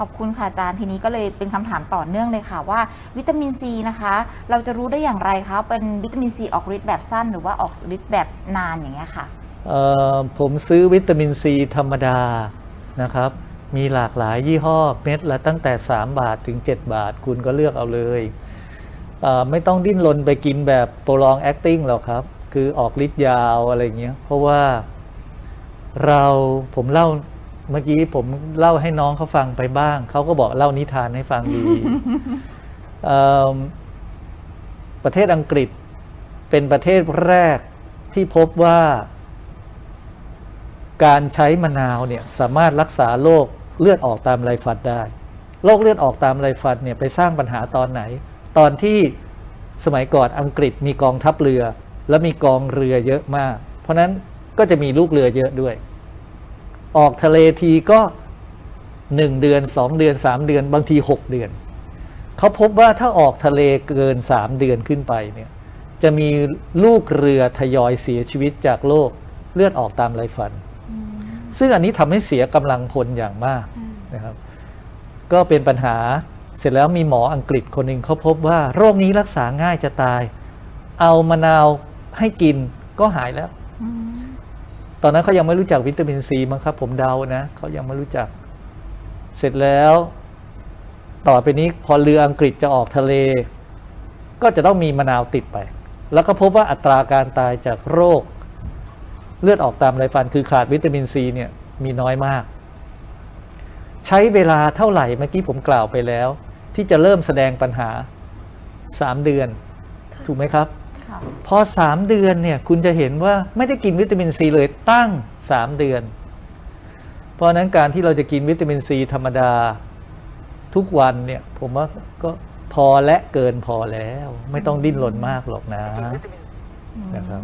ขอบคุณค่ะอาจารย์ทีนี้ก็เลยเป็นคำถามต่อเนื่องเลยค่ะว่า วิตามินซีนะคะ เราจะรู้ได้อย่างไรคะเป็นวิตามินซีออกฤทธิ์แบบสั้นหรือว่าออกฤทธิ์แบบนานอย่างเงี้ยค่ะผมซื้อวิตามินซีธรรมดานะครับมีหลากหลายยี่ห้อเม็ดละตั้งแต่ 3 บาทถึง 7 บาท คุณก็เลือกเอาเลยเไม่ต้องดิ้นรนไปกินแบบโปรลองแอคติ้งหรอกครับ คือออกฤทธิ์ยาวอะไรเงี้ยเพราะว่าเราผมเล่า เมื่อกี้ผมเล่าให้น้องเขาฟังไปบ้าง เขาก็บอกเล่านิทานให้ฟังดีเอิ่มประเทศอังกฤษเป็นประเทศแรกที่พบว่า การใช้มะนาวเนี่ยสามารถรักษาโรคเลือดออกตามไรฟันได้โรคเลือดออกตามไรฟันเนี่ยไปสร้างปัญหาตอนไหน ตอนที่สมัยก่อนอังกฤษมีกองทัพเรือ และมีกองเรือเยอะมาก เพราะนั้นก็จะมีลูกเรือเยอะด้วย ออกทะเลทีก็หนึ่งเดือนสองเดือนสามเดือนบางทีหกเดือน เขาพบว่าถ้าออกทะเลเกินสามเดือนขึ้นไปเนี่ยจะมีลูกเรือทยอยเสียชีวิตจากโรคเลือดออกตามไรฟัน ซึ่งอันนี้ทำให้เสียกำลังพลอย่างมากนะครับ ก็เป็นปัญหาเสร็จแล้วมีหมออังกฤษคนหนึ่งเขาพบว่า โรคนี้รักษาง่ายจะตาย เอามะนาวให้กินก็หายแล้ว ตอนนั้นเขายังไม่รู้จักวิตามินซีมั้งครับ ผมเดานะเขายังไม่รู้จัก เสร็จแล้ว ต่อไปนี้พอเรืออังกฤษจะออกทะเล ก็จะต้องมีมะนาวติดไป แล้วก็พบว่าอัตราการตายจากโรค เลือดออกตามไรฟันคือขาดวิตามินซีเนี่ยมีน้อยมาก ใช้เวลาเท่าไหร่เมื่อกี้ผมกล่าวไปแล้ว ที่จะเริ่มแสดงปัญหา 3 เดือน ถูกไหมครับ พอ 3 เดือนเนี่ยคุณจะเห็นว่าไม่ได้กินวิตามินซีเลยตั้ง 3 เดือน เพราะฉะนั้นการที่เราจะกินวิตามินซีธรรมดาทุกวันเนี่ยผมว่าก็พอและเกินพอแล้ว ไม่ต้องดิ้นรนมากหรอกนะนะครับ